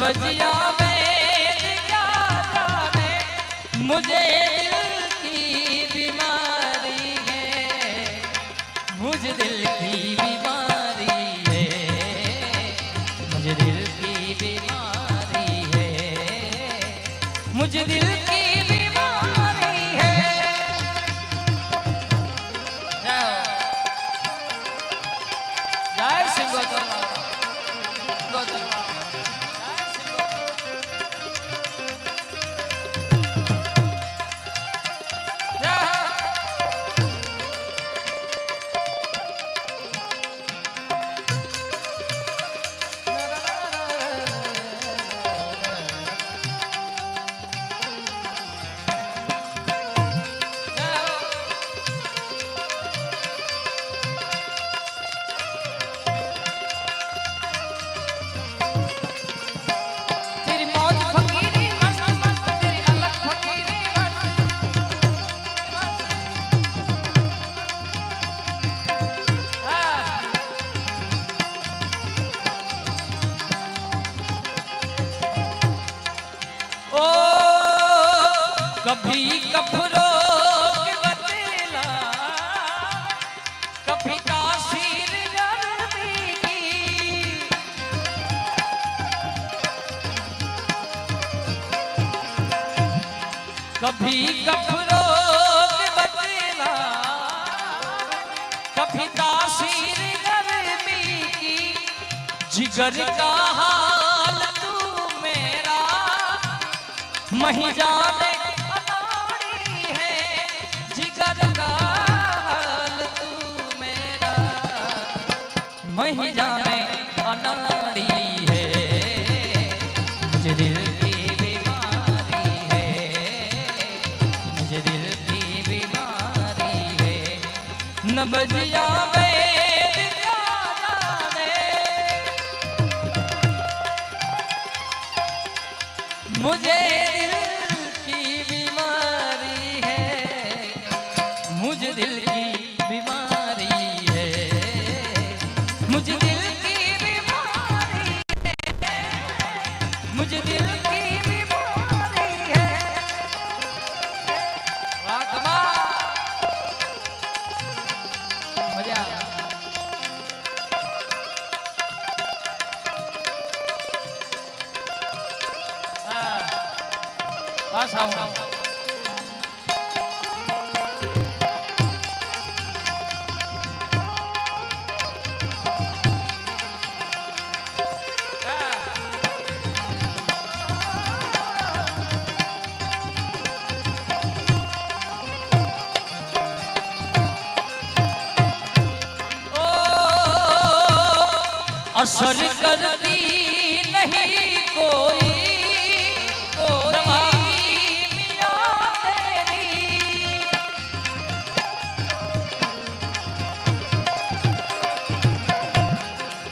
बजिया में मुझे घर का हाल तू मेरा। मही जाने है, जिगर का हाल तू मेरा। मही जाने अनाड़ी है मुझे दिल की बीमारी है। मुझे दिल की बीमारी है न बजिया में મુજે અસર કરતી નહીં કોઈ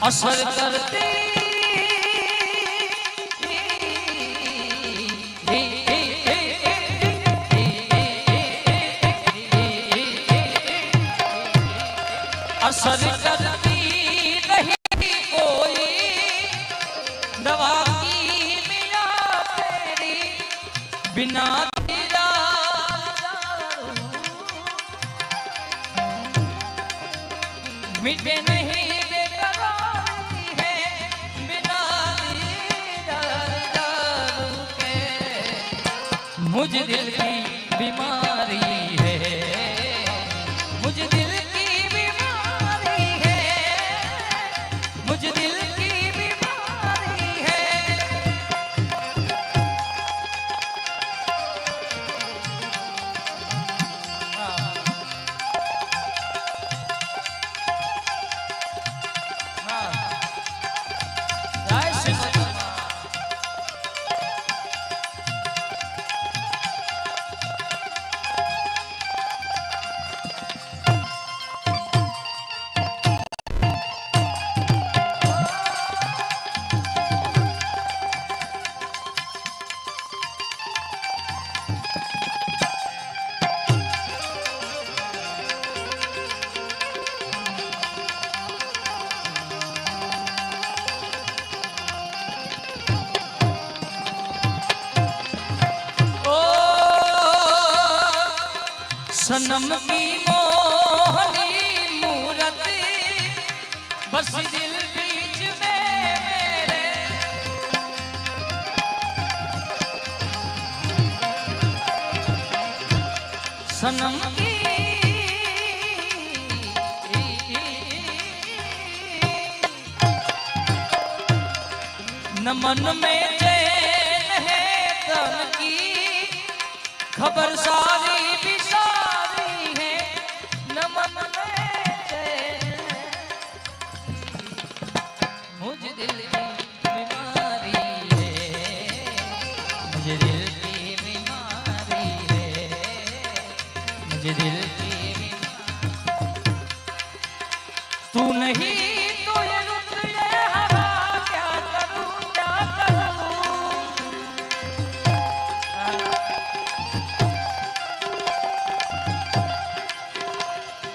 અસર કરતી जिदिल मोहनी मूरत, बस दिल बीच में मेरे। सनम नमन में चैन है तन की, खबर सारी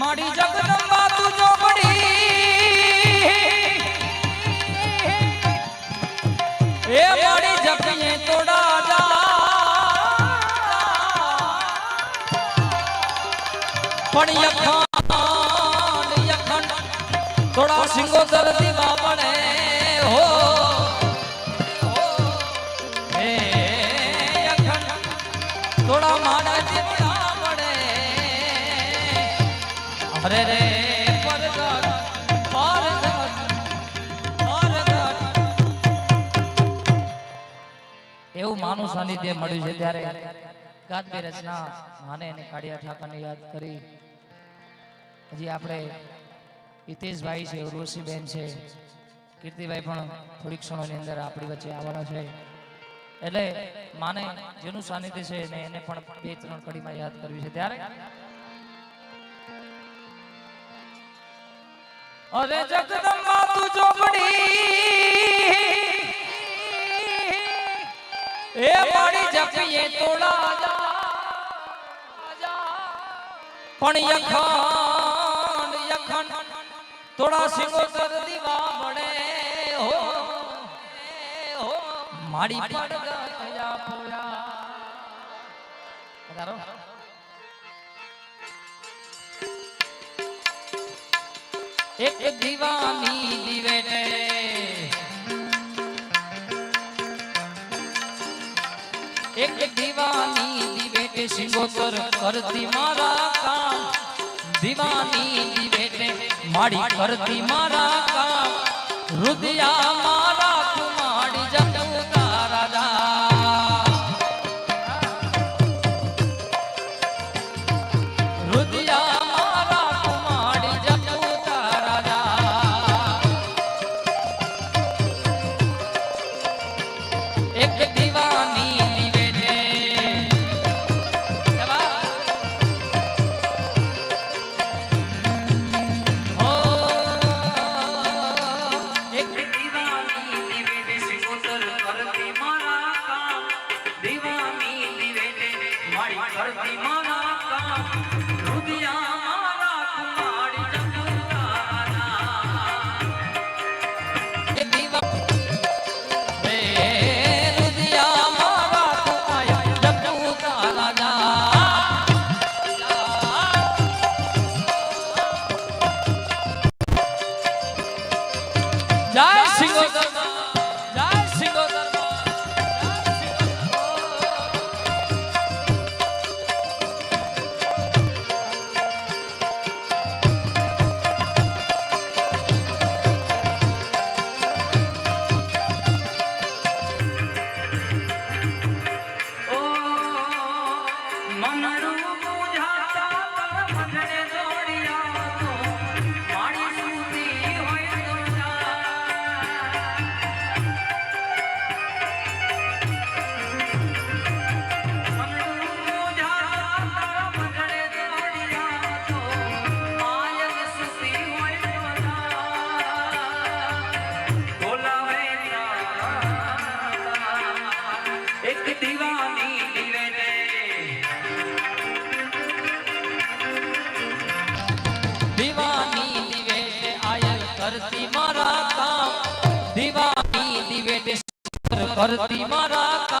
મારી જગદંબા તું ચોપડી એ મારી જપીએ તોડા પણ યખાન યખાન, થોડા સિંગો દીવા પડે અરે એવું માનું સાનિધ્ય મળ્યું છે ત્યારે ગાદબી રચના માને અને કાળિયા ઠાકરને યાદ કરી. હજી આપણે હિતેશભાઈ છે ઉર્વશીબેન છે, કીર્તિભાઈ પણ થોડીક ક્ષણોની અંદર આપણી વચ્ચે આવવાના છે. એટલે માને જેનું સાનિધ્ય છે એને પણ બે, ત્રણ કડીમાં યાદ કરવી છે. ત્યારે અરે જગદંબા તું ચોપડી. એ મારી જપીએ તોડા પણ યખણ યખણ થોડા સિંગો કર દીવા મળે હો. હો મારી પડગા થયા પોયા. એક દીવાની દિવેટે એક દીવાની દિવેટે સિંગોતર કરતી મારા કામ. દીવાની દિવેટે માડી કરતી મારા કામ. રુદિયા મારા बाबा का